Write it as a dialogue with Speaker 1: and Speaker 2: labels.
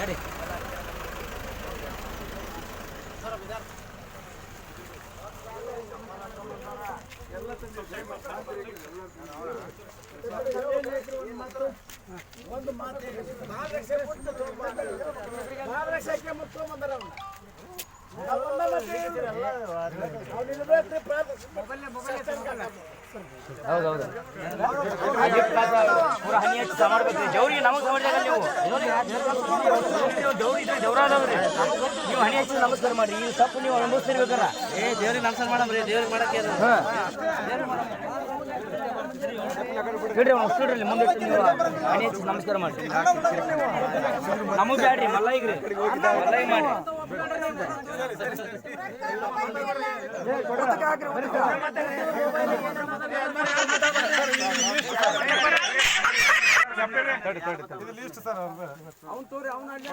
Speaker 1: ನಡಿ ಒಂದು ಮಾತು
Speaker 2: ನಾಲ್ಕು ಲಕ್ಷ ನಾಲ್ಕು ಲಕ್ಷಕ್ಕೆ ಮುತ್ತು ಬಂದಾರ ಅವನು ನೀವು ನೀವು ಹಚ್ಚಿ ನಮಸ್ಕಾರ ಮಾಡ್ರಿ ಈ ತಪ್ಪು ನೀವು ಅನುಭವಿಸ್ತಿರ್ಬೇಕಾರ
Speaker 3: ಏ ದೇವ್ರಿಗೆ ನಮಸ್ಕಾರ ಮಾಡಮ್ರಿ ದೇವ್ರಿಗೆ ಮಾಡಕ್ಕೆ
Speaker 2: ಬಿಡ್ರಿ ಉಸ್ಬಿಡ್ರಿ ಮುಂದೆ ನೀವು ಹಚ್ಚಿ ನಮಸ್ಕಾರ ಮಾಡ್ರಿ ನಮಗೆ ಬ್ಯಾಡ್ರಿ ಮಲ್ಲೈಗ್ರಿ ತೋರಿ ಮಾಡ್ರಿ